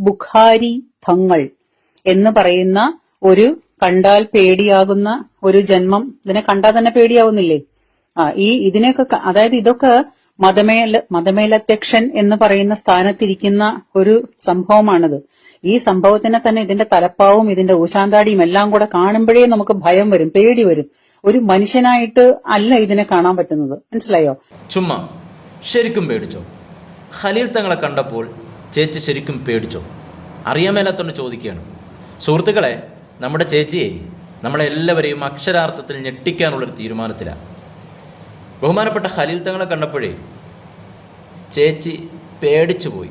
ബുഖാരി തങ്ങൾ എന്ന് പറയുന്ന ഒരു കണ്ടാൽ പേടിയാകുന്ന ഒരു ജന്മം. ഇതിനെ കണ്ടാൽ തന്നെ പേടിയാവുന്നില്ലേ? ആ ഈ ഇതിനെയൊക്കെ അതായത് ഇതൊക്കെ മതമേല മതമേലധ്യക്ഷൻ എന്ന് പറയുന്ന സ്ഥാനത്തിരിക്കുന്ന ഒരു സംഭവമാണിത്. ഈ സംഭവത്തിനെ തന്നെ ഇതിന്റെ തലപ്പാവും ഇതിന്റെ ഊശാന്താടിയും എല്ലാം കൂടെ കാണുമ്പോഴേ നമുക്ക് ഭയം വരും പേടി വരും. ഒരു മനുഷ്യനായിട്ട് അല്ല ഇതിനെ കാണാൻ പറ്റുന്നത്. മനസ്സിലായോ? ചുമ്മാ ശരിക്കും പേടിച്ചോ? ഖലീൽ തങ്ങളെ കണ്ടപ്പോൾ ചേച്ചി ശരിക്കും പേടിച്ചോ? അറിയാൻ മേലാത്തോണ്ട് ചോദിക്കുകയാണ്. സുഹൃത്തുക്കളെ നമ്മുടെ ചേച്ചിയെ നമ്മളെല്ലാവരെയും അക്ഷരാർത്ഥത്തിൽ ഞെട്ടിക്കാനുള്ളൊരു തീരുമാനത്തിലാണ് ബഹുമാനപ്പെട്ട ഖലീൽ തങ്ങളെ കണ്ടപ്പോഴേ ചേച്ചി പേടിച്ചു പോയി.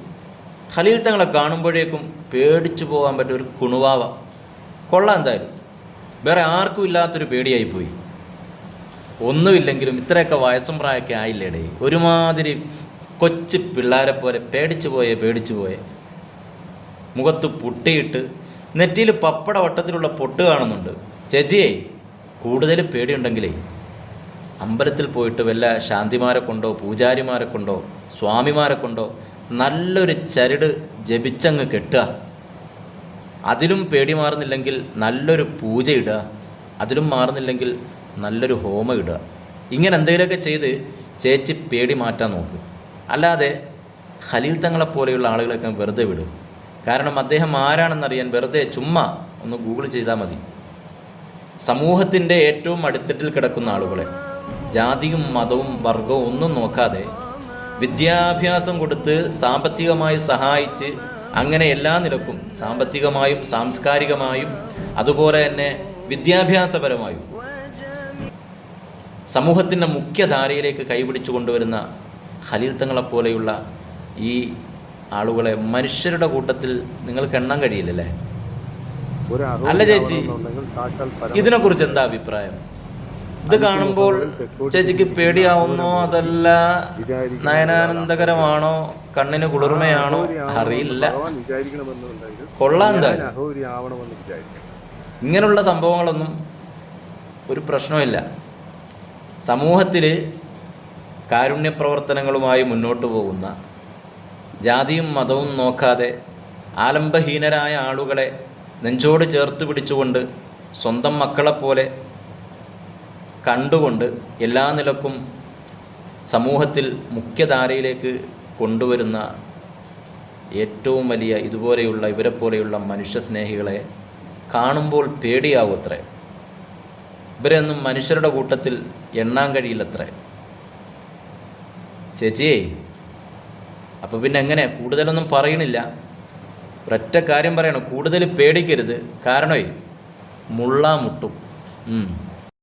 ഖലീൽ തങ്ങളെ കാണുമ്പോഴേക്കും പേടിച്ചു പോകാൻ പറ്റിയ ഒരു കുണുവാവ. കൊള്ളാം എന്തായാലും. വേറെ ആർക്കും ഇല്ലാത്തൊരു പേടിയായിപ്പോയി ഒന്നുമില്ലെങ്കിലും ഇത്രയൊക്കെ വയസ്സും പ്രായമൊക്കെ ആയില്ലേടേ. ഒരുമാതിരി കൊച്ചു പിള്ളേരെ പോലെ പേടിച്ചു പോയേ പേടിച്ചു പോയേ. മുഖത്ത് പൊട്ടിയിട്ട് നെറ്റിയിൽ പപ്പട വട്ടത്തിലുള്ള പൊട്ട് കാണുന്നുണ്ട്. ചേച്ചിയെ കൂടുതൽ പേടിയുണ്ടെങ്കിലേ. അമ്പലത്തിൽ പോയിട്ട് വല്ല ശാന്തിമാരെ കൊണ്ടോ പൂജാരിമാരെ കൊണ്ടോ സ്വാമിമാരെ കൊണ്ടോ നല്ലൊരു ചരട് ജപിച്ചങ്ങ് കെട്ടുക. അതിലും പേടി മാറുന്നില്ലെങ്കിൽ നല്ലൊരു പൂജ ഇടുക. അതിലും മാറുന്നില്ലെങ്കിൽ നല്ലൊരു ഹോമം ഇടുക. ഇങ്ങനെ എന്തെങ്കിലുമൊക്കെ ചെയ്ത് ചേച്ചി പേടി മാറ്റാൻ നോക്ക്. അല്ലാതെ ഖലീൽ തങ്ങളെ പോലെയുള്ള ആളുകളൊക്കെ വെറുതെ വിടും. കാരണം അദ്ദേഹം ആരാണെന്നറിയാൻ വെറുതെ ചുമ്മാ ഒന്ന് ഗൂഗിൾ ചെയ്താൽ മതി. സമൂഹത്തിന്റെ ഏറ്റവും അടിത്തട്ടിൽ കിടക്കുന്ന ആളുകളെ ജാതിയും മതവും വർഗവും ഒന്നും നോക്കാതെ വിദ്യാഭ്യാസം കൊടുത്ത് സാമ്പത്തികമായി സഹായിച്ച് അങ്ങനെ എല്ലാ നിലക്കും സാമ്പത്തികമായും സാംസ്കാരികമായും അതുപോലെ തന്നെ വിദ്യാഭ്യാസപരമായും സമൂഹത്തിന്റെ മുഖ്യധാരയിലേക്ക് കൈപിടിച്ചു കൊണ്ടുവരുന്ന ഖലീൽ തങ്ങളെ പോലെയുള്ള ഈ ആളുകളെ മനുഷ്യരുടെ കൂട്ടത്തിൽ നിങ്ങൾക്ക് എണ്ണാൻ കഴിയില്ലല്ലേ? അല്ല ചേച്ചി. ഇതിനെ കുറിച്ച് ഇതിനെക്കുറിച്ച് എന്താ അഭിപ്രായം? ഇത് കാണുമ്പോൾ ചേച്ചിക്ക് പേടിയാവുന്നോ അതല്ല നയനാനന്ദകരമാണോ? കണ്ണിന് കുളിർമയാണോ? അറിയില്ല. കൊള്ളാം ഇങ്ങനെയുള്ള സംഭവങ്ങളൊന്നും ഒരു പ്രശ്നമില്ല സമൂഹത്തിൽ കാരുണ്യ പ്രവർത്തനങ്ങളുമായി മുന്നോട്ട് പോകുന്ന ജാതിയും മതവും നോക്കാതെ ആലംബഹീനരായ ആളുകളെ നെഞ്ചോട് ചേർത്ത് പിടിച്ചുകൊണ്ട് സ്വന്തം മക്കളെപ്പോലെ കണ്ടുകൊണ്ട് എല്ലാ നിലക്കും സമൂഹത്തിൽ മുഖ്യധാരയിലേക്ക് കൊണ്ടുവരുന്ന ഏറ്റവും വലിയ ഇതുപോലെയുള്ള ഇവരെ പോലെയുള്ള മനുഷ്യസ്നേഹികളെ കാണുമ്പോൾ പേടിയാവും അത്രേ ഇവരെയൊന്നും മനുഷ്യരുടെ കൂട്ടത്തിൽ എണ്ണാൻ കഴിയില്ലത്രേ. ചേച്ചിയേ അപ്പോൾ പിന്നെ എങ്ങനെ? കൂടുതലൊന്നും പറയണില്ല. ഒരൊറ്റ കാര്യം പറയണം. കൂടുതൽ പേടിക്കരുത്. കാരണമേ മുള്ള മുട്ടും.